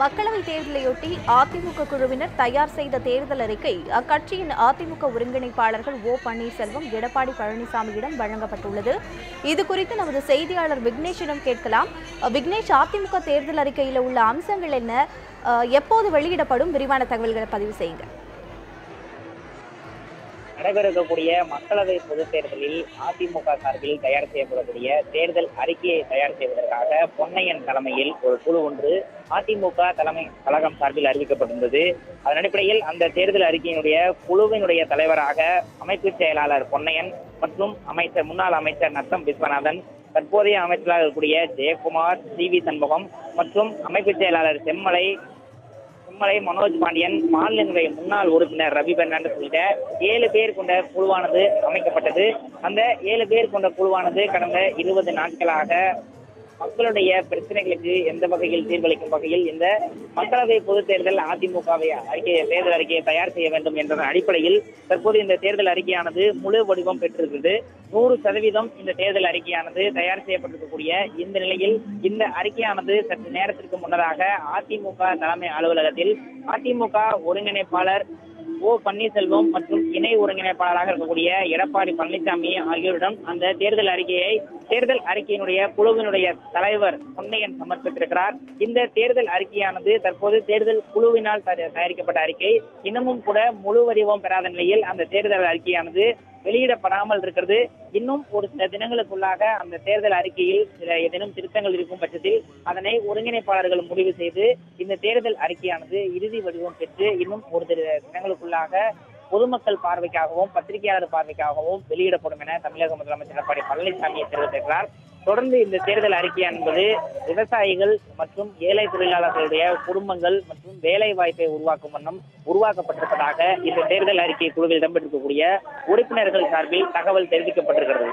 மக்களவைத் தேர்தலையொட்டி அதிமுக குழுவினர் தயார் செய்த தேர்தல் அறிக்கை அக்கட்சியின் அதிமுக ஒருங்கிணைப்பாளர்கள் ஓ பன்னீர்செல்வம் எடப்பாடி பழனிசாமியிடம் வழங்கப்பட்டுள்ளது. இது குறித்து நமது செய்தியாளர் விக்னேஷிடம் கேட்கலாம். விக்னேஷ் அதிமுக தேர்தல் அறிக்கையில் உள்ள அம்சங்கள் என்ன? எப்போது வெளியிடப்படும்? விரிவான தகவல்களை பதிவு செய்யுங்கள் நடைபெறக்கூடிய மக்களவை பொதுத் தேர்தலில் அதிமுக சார்பில் தயார் செய்யப்படக்கூடிய தேர்தல் அறிக்கையை தயார் செய்வதற்காக பொன்னையன் தலைமையில் ஒரு குழு ஒன்று அதிமுக தலைமை கழகம் சார்பில் அறிவிக்கப்பட்டிருந்தது. அதன் அடிப்படையில் அந்த தேர்தல் அறிக்கையினுடைய குழுவினுடைய தலைவராக அமைப்பு செயலாளர் பொன்னையன் மற்றும் அமைச்சர் முன்னாள் அமைச்சர் நத்தம் விஸ்வநாதன் தற்போதைய அமைச்சராக இருக்கக்கூடிய ஜெயக்குமார் சி வி சண்முகம் மற்றும் அமைப்பு செயலாளர் செம்மலை செம்மலை மனோஜ் பாண்டியன் மாநிலங்களுடைய முன்னாள் உறுப்பினர் ரவி பெர்னாண்டஸ் உள்ளிட்ட ஏழு பேர் கொண்ட குழுவானது அமைக்கப்பட்டது. அந்த ஏழு பேர் கொண்ட குழுவானது கடந்த இருபது நாட்களாக மக்களுடைய பிரச்சனைகளுக்கு எந்த வகையில் தீர்வளிக்கும் வகையில் இந்த மக்களவை பொதுத் தேர்தல் அதிமுகவை அறிக்கையை தேர்தல் அறிக்கையை தயார் செய்ய வேண்டும் என்ற அடிப்படையில் தற்போது இந்த தேர்தல் அறிக்கையானது முழு வடிவம் பெற்றிருக்கிறது. நூறு சதவீதம் இந்த தேர்தல் அறிக்கையானது தயார் செய்யப்பட்டிருக்கக்கூடிய இந்த நிலையில் இந்த அறிக்கையானது சற்று நேரத்திற்கு முன்னதாக அதிமுக தலைமை அலுவலகத்தில் அதிமுக ஒருங்கிணைப்பாளர் ஓ பன்னீர்செல்வம் மற்றும் இணை ஒருங்கிணைப்பாளராக இருக்கக்கூடிய எடப்பாடி பழனிசாமி ஆகியோரிடம் அந்த தேர்தல் அறிக்கையை தேர்தல் அறிக்கையினுடைய குழுவினுடைய தலைவர் பொன்னையன் சமர்ப்பித்திருக்கிறார். இந்த தேர்தல் அறிக்கையானது தற்போது தேர்தல் குழுவினால் தயாரிக்கப்பட்ட அறிக்கை. இன்னமும் கூட முழு வடிவம் பெறாத நிலையில் அந்த தேர்தல் அறிக்கையானது வெளியிடப்படாமல் இருக்கிறது. இன்னும் ஒரு சில தினங்களுக்குள்ளாக அந்த தேர்தல் அறிக்கையில் சில ஏதேனும் திருத்தங்கள் இருக்கும் பட்சத்தில் அதனை ஒருங்கிணைப்பாளர்கள் முடிவு செய்து இந்த தேர்தல் அறிக்கையானது இறுதி வடிவம் பெற்று இன்னும் ஒரு சில தினங்களுக்குள்ளாக பொதுமக்கள் பார்வைக்காகவும் பத்திரிகையாளர் பார்வைக்காகவும் வெளியிடப்படும் என தமிழக முதலமைச்சர் எடப்பாடி பழனிசாமி தெரிவித்திருக்கிறார். தொடர்ந்து இந்த தேர்தல் அறிக்கை என்பது விவசாயிகள் மற்றும் ஏழை தொழிலாளர்களுடைய குடும்பங்கள் மற்றும் வேலை வாய்ப்பை உருவாக்கும் வண்ணம் உருவாக்கப்பட்டிருப்பதாக இந்த தேர்தல் அறிக்கை குழுவில் இடம்பெற்றிருக்கக்கூடிய உறுப்பினர்கள் சார்பில் தகவல் தெரிவிக்கப்பட்டிருக்கிறது.